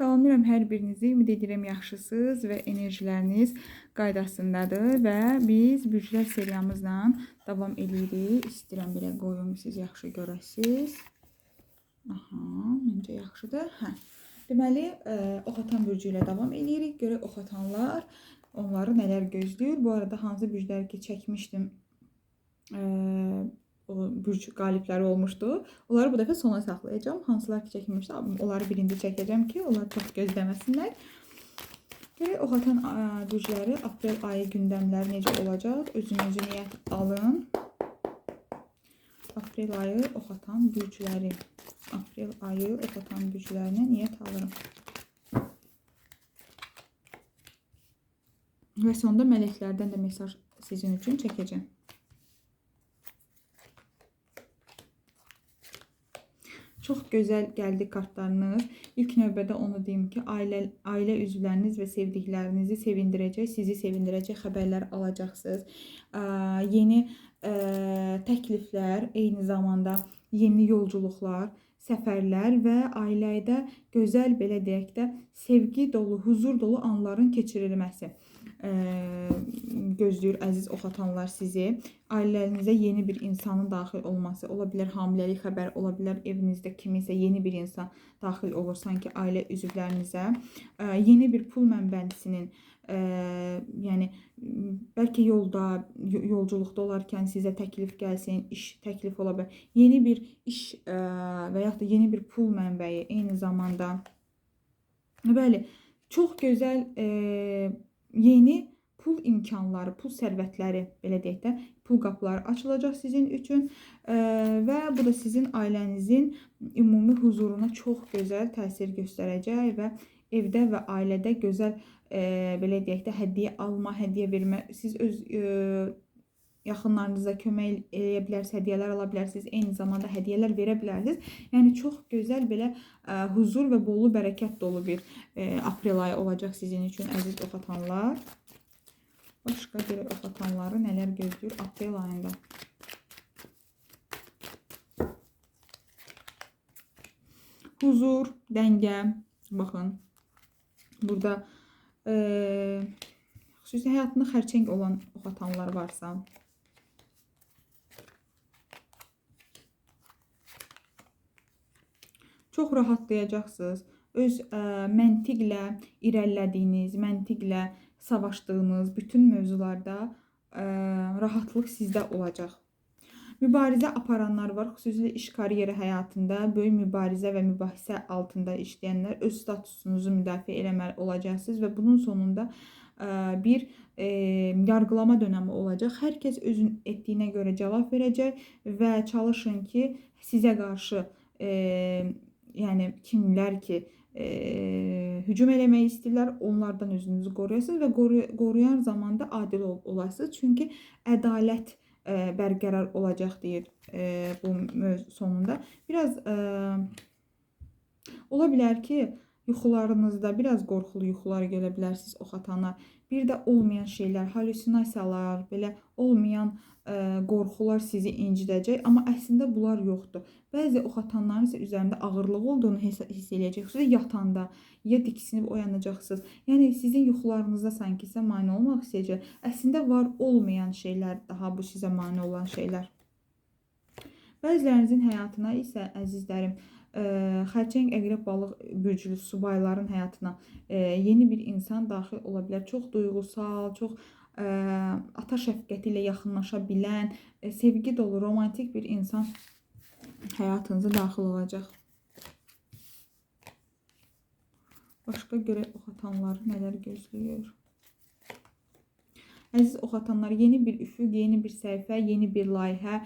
Salamlayıram hər birinizi. Ümid edirəm yaxşısınız və enerjiləriniz qaydasındadır və biz bürclər seriyamızla davam edirik. İstəyirəm belə qoyum siz yaxşı görəsiniz. Aha, məncə yaxşıdır. Hə. Deməli, ə, ox atan bürcü ilə davam edirik. Görək ox atanlar onları nələr gözləyir. Bu arada hansı bürcləri ki çəkmişdim, ə, o bürc qalibləri olmuşdu. Onları bu dəfə sona saxlayacağam. Hansılar ki çəkilmişdi, onları birinci çəkəcəm ki, onlar çox gözləməsinlər. Görək ox atan ə, bürcləri aprel ayı gündəmləri necə olacaq? Özünüzü niyyət alın. Aprel ayı ox atan bürcləri. Aprel ayı ox atan bürclərinə niyyət alıram. Və sonda mələklərdən də mesaj sizin üçün çəkəcəm. Çox gözəl gəldi kartlarınız. İlk növbədə onu deyim ki, ailə ailə üzvləriniz və sevdiklərinizi sevindirəcək, sizi sevindirəcək xəbərlər alacaqsınız. Ə, yeni ə, təkliflər, eyni zamanda yeni yolculuqlar, səfərlər və ailədə gözəl belə deyək də sevgi dolu, huzur dolu anların keçirilməsi gözləyir əziz oxatanlar sizi. Ailələrinizə yeni bir insanın daxil olması, ola bilər hamiləlik xəbəri, ola bilər evinizdə kiminsə yeni bir insan daxil olur sanki ailə üzvlərinizə. Yeni bir pul mənbəsinin ə, yəni bəlkə yolda, yolculuqda olarkən sizə təklif gəlsin, iş təklif ola bilər. Yeni bir iş ə, və yaxud da yeni bir pul mənbəyi eyni zamanda bəli, çox gözəl ə, yeni pul imkanları, pul sərvətləri belə deyək də, pul qapıları açılacaq sizin üçün ə, və bu da sizin ailənizin ümumi huzuruna çox gözəl təsir göstərəcək və evdə və ailədə gözəl ə, belə deyək də hədiyyə alma, hədiyyə vermə, siz öz ə, yaxınlarınıza kömək edə bilərsiniz, hədiyyələr ala bilərsiniz, eyni zamanda hədiyyələr verə bilərsiniz. Yəni çox gözəl belə ə, huzur və bollu bərəkət dolu bir ə, aprel ayı olacaq sizin üçün əziz oxatanlar. Başqa bir oxatanları nələr gözləyir aprel ayında? Huzur, dəngə, baxın. Burada e, xüsusi həyatında xərçəng olan oxatanlar varsa, çox rahatlayacaqsınız. Öz ə, məntiqlə irəlilədiyiniz, məntiqlə savaşdığınız bütün mövzularda ə, rahatlıq sizdə olacaq. Mübarizə aparanlar var, xüsusilə iş karyeri həyatında böyük mübarizə və mübahisə altında işləyənlər öz statusunuzu müdafiə eləməli olacaqsınız və bunun sonunda bir e, yargılama dönəmi olacaq. Hər kəs özün etdiyinə görə cavab verəcək və çalışın ki, sizə qarşı e, yəni kimlər ki e, hücum eləmək istəyirlər, onlardan özünüzü qoruyasınız və qoru qoruyan zamanda adil ol olasınız. Çünki ədalət e, bərqərar olacaq deyir e, bu sonunda. Biraz e, ola bilər ki, yuxularınızda biraz qorxulu yuxular görə bilərsiniz oxatanlar. Bir də olmayan şeylər, halüsinasiyalar, belə olmayan ə, qorxular sizi incidəcək, amma əslində bunlar yoxdur. Bəzi oxatanların isə üzərində ağırlıq olduğunu hiss, hiss eləyəcəksiniz. Xüsusilə yatanda ya diksinib oyanacaqsınız. Yəni sizin yuxularınızda sanki sizə mane olmaq istəyəcək. Əslində var olmayan şeylər daha bu sizə mane olan şeylər. Bəzilərinizin həyatına isə əzizlərim xərçəng, əqrəb, balıq bürclü subayların həyatına yeni bir insan daxil ola bilər. Çox duyğusal, çox ata şəfqəti ilə yaxınlaşa bilən, sevgi dolu, romantik bir insan həyatınıza daxil olacaq. Başqa görək oxatanları nələr gözləyir. Əziz oxatanlar, yeni bir üfüq, yeni bir səhifə, yeni bir layihə,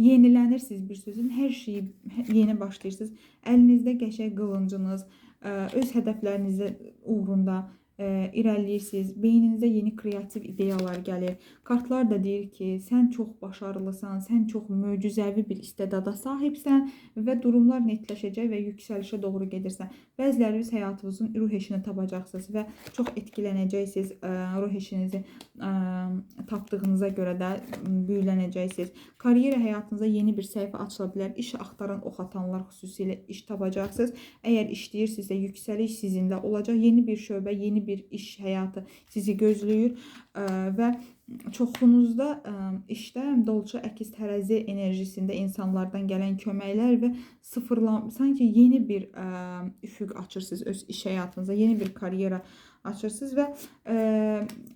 yenilənirsiniz bir sözün, hər şeyi yeni başlayırsınız. Əlinizdə qəşəng qılıncınız, ə, öz hədəflərinizə uğrunda e, irəliləyirsiniz. Beyninizə yeni kreativ ideyalar gəlir. Kartlar da deyir ki, sən çox başarılısan, sən çox möcüzəvi bir istedada sahibsən və durumlar netləşəcək və yüksəlişə doğru gedirsən. Bəziləriniz həyatınızın ruh eşini tapacaqsınız və çox etkilənəcəksiniz. Ə, Ruh eşinizi ə, tapdığınıza görə də büyülənəcəksiniz. Karyera həyatınıza yeni bir səhifə açıla bilər. İş axtaran oxatanlar xüsusilə iş tapacaqsınız. Əgər işləyirsinizsə, yüksəliş sizinlə olacaq. Yeni bir şöbə, yeni bir iş həyatı sizi gözləyir ə, və çoxunuzda ə, işdə dolça əkiz tərəzi enerjisində insanlardan gələn köməklər və sıfırlan sanki yeni bir ə, üfüq açırsınız öz iş həyatınıza, yeni bir karyera açırsınız və ə,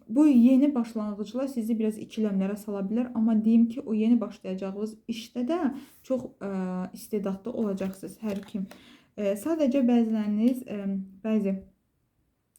bu yeni başlanğıclar sizi biraz ikiləmlərə sala bilər, amma deyim ki, o yeni başlayacağınız işdə də çox ə, istedadlı olacaqsınız hər kim. Ə, sadəcə bəziləriniz ə, bəzi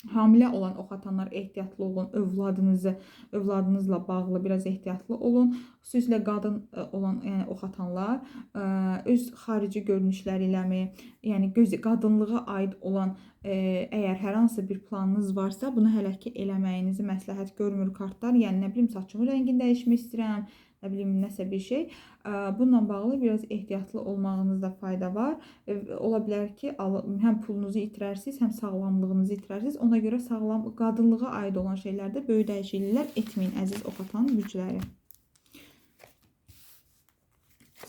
hamilə olan oxatanlar ehtiyatlı olun. Övladınızı, övladınızla bağlı biraz ehtiyatlı olun. Xüsusilə qadın ə, olan, yəni oxatanlar ə, öz xarici görünüşləri iləmi, yəni göz qadınlığa aid olan ə, əgər hər hansı bir planınız varsa, bunu hələ ki eləməyinizi məsləhət görmür kartlar. Yəni nə bilim saçımın rəngini dəyişmək istəyirəm, nə bilim nəsə bir şey. Bununla bağlı biraz ehtiyatlı olmağınızda fayda var. E, Ola bilər ki, həm pulunuzu itirərsiniz, həm sağlamlığınızı itirərsiniz. Ona görə sağlam qadınlığa aid olan şeylərdə böyük dəyişikliklər etməyin əziz oxatan gücləri.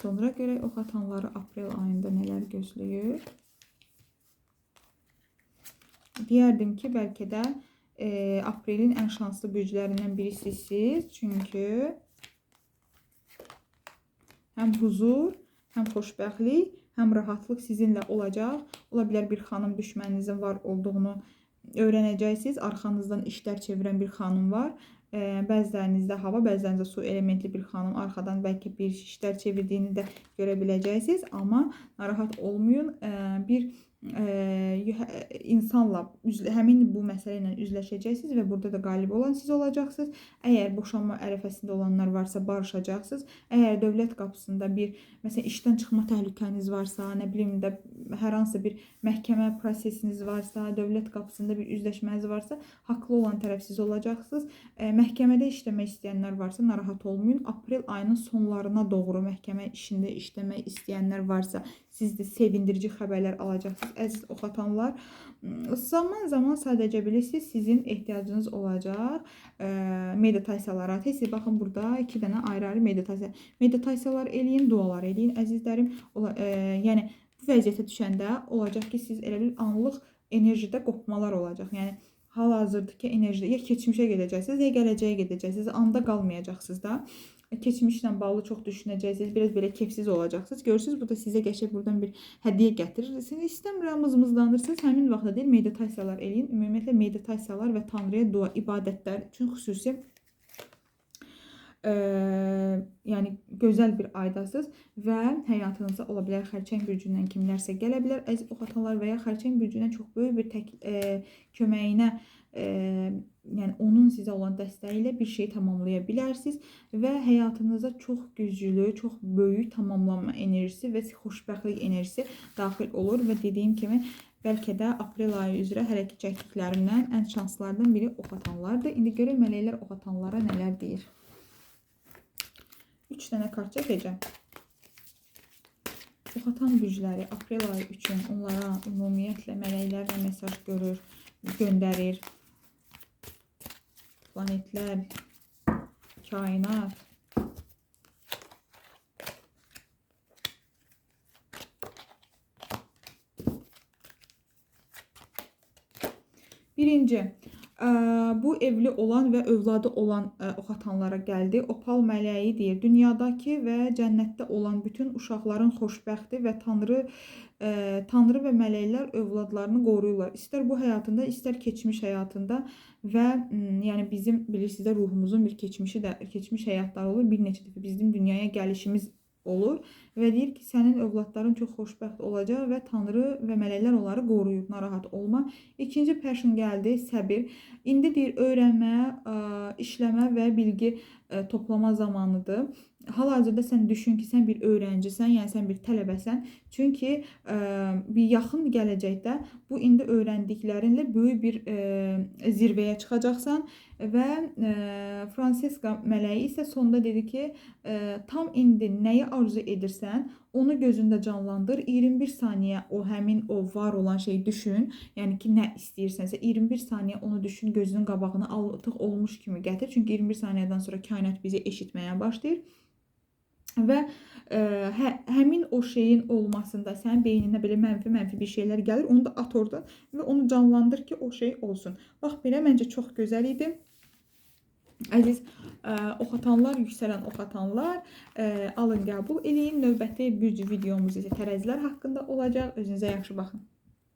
Sonra görək oxatanları aprel ayında nələr gözləyir. Deyərdim ki, bəlkə də e, aprelin ən şanslı bürclərindən birisisiniz. Çünki həm huzur, həm xoşbəxtlik, həm rahatlıq sizinlə olacaq. Ola bilər bir xanım düşməninizin var olduğunu öyrənəcəksiniz. Arxanızdan işlər çevirən bir xanım var. Bəzilərinizdə hava, bəzilərinizdə su elementli bir xanım arxadan bəlkə bir işlər çevirdiyini də görə biləcəksiniz. Amma narahat olmayın. Bir e, insanla üzlə, həmin bu məsələ ilə üzləşəcəksiniz və burada da qalib olan siz olacaqsınız. Əgər boşanma ərəfəsində olanlar varsa barışacaqsınız. Əgər dövlət qapısında bir məsələn işdən çıxma təhlükəniz varsa, nə bilim də hər hansı bir məhkəmə prosesiniz varsa, dövlət qapısında bir üzləşməniz varsa, haqlı olan tərəf siz olacaqsınız. E, məhkəmədə işləmək istəyənlər varsa narahat olmayın. Aprel ayının sonlarına doğru məhkəmə işində işləmək istəyənlər varsa, siz də sevindirici xəbərlər alacaqsınız. Əziz oxatanlar, zaman-zaman sadəcə bilirsiniz, sizin ehtiyacınız olacaq e, meditasiyalara. Tez baxın burada 2 dənə ayrı-ayrı meditasiya. Meditasiyalar eləyin, dualar eləyin əzizlərim. Ola, e, yəni bu vəziyyətə düşəndə olacaq ki, siz elə bil anlıq enerjidə qopmalar olacaq. Yəni hal-hazırdakı enerjidə ya keçmişə gedəcəksiniz, ya gələcəyə gedəcəksiniz. Anda qalmayacaqsınız da. Keçmişlə bağlı çox düşünəcəksiniz, biraz belə kefsiz olacaqsınız. Görürsüz, bu da sizə qəşəng buradan bir hədiyyə gətirir. Siz istəmirəm mızmızlanırsınız. Həmin vaxtda deyil meditasiyalar eləyin. Ümumiyyətlə meditasiyalar və Tanrıya dua, ibadətlər üçün xüsusi ə, yəni gözəl bir aydasınız və həyatınızda ola bilər xərçəng bürcündən kimlərsə gələ bilər. Əziz oxatanlar və ya xərçəng bürcündən çox böyük bir tək ə, köməyinə ə, yəni onun sizə olan dəstəyi ilə bir şey tamamlaya bilərsiniz və həyatınıza çox güclü, çox böyük tamamlanma enerjisi və xoşbəxtlik enerjisi daxil olur və dediyim kimi bəlkə də aprel ayı üzrə hələ ki çəkdiklərimdən ən şanslılardan biri oxatanlardır. İndi görək mələklər oxatanlara nələr deyir. 3 dənə kart çəkəcəm. Oxatan gücləri aprel ayı üçün onlara ümumiyyətlə mələklər nə mesaj görür, göndərir. Planetlər, kainat. Birinci, bu evli olan və övladı olan oxatanlara gəldi. Opal mələyi deyir, dünyadakı və cənnətdə olan bütün uşaqların xoşbəxti və Tanrı Tanrı və mələklər övladlarını qoruyurlar. İstər bu həyatında, istər keçmiş həyatında və yəni bizim bilirsiniz də ruhumuzun bir keçmişi də keçmiş həyatları olur. Bir neçə dəfə bizim dünyaya gəlişimiz olur və deyir ki, sənin övladların çox xoşbəxt olacaq və Tanrı və mələklər onları qoruyub, narahat olma. İkinci passion gəldi, səbir. İndi deyir öyrənmə, işləmə və bilgi toplama zamanıdır. Hal-hazırda sən düşün ki, sən bir öyrəncisən, yəni sən bir tələbəsən. Çünki ə, bir yaxın gələcəkdə bu indi öyrəndiklərinlə böyük bir ə, zirvəyə çıxacaqsan və ə, Fransiska mələyi isə sonda dedi ki, ə, tam indi nəyi arzu edirsən, onu gözündə canlandır. 21 saniyə o həmin o var olan şeyi düşün. Yəni ki, nə istəyirsənsə 21 saniyə onu düşün, gözünün qabağına artıq olmuş kimi gətir. Çünki 21 saniyədən sonra kainat bizi eşitməyə başlayır. Və ə, hə, həmin o şeyin olmasında sənin beyninə belə mənfi-mənfi bir şeylər gəlir, onu da at orada və onu canlandır ki, o şey olsun. Bax belə məncə çox gözəl idi. Əziz ə, ox atanlar, yüksələn ox atanlar, ə, alın qəbul eləyin. Növbəti bürc videomuz isə tərəzilər haqqında olacaq. Özünüzə yaxşı baxın.